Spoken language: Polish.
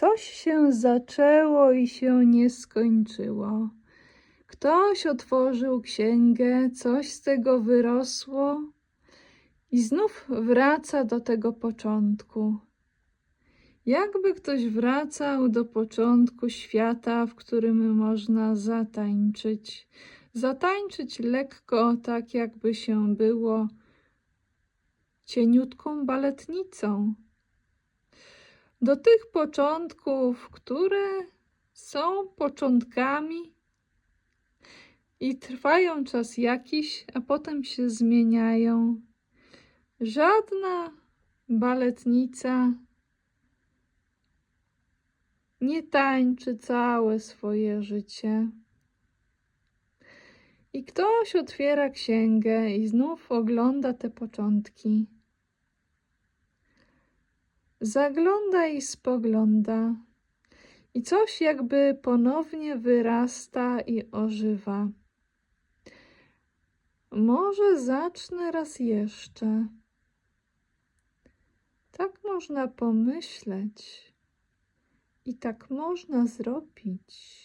Coś się zaczęło i się nie skończyło. Ktoś otworzył księgę, coś z tego wyrosło i znów wraca do tego początku. Jakby ktoś wracał do początku świata, w którym można zatańczyć. Zatańczyć lekko, tak jakby się było cieniutką baletnicą. Do tych początków, które są początkami i trwają czas jakiś, a potem się zmieniają. Żadna baletnica nie tańczy całe swoje życie. I ktoś otwiera księgę i znów ogląda te początki. Zagląda i spogląda, i coś jakby ponownie wyrasta i ożywa. Może zacznę raz jeszcze. Tak można pomyśleć i tak można zrobić.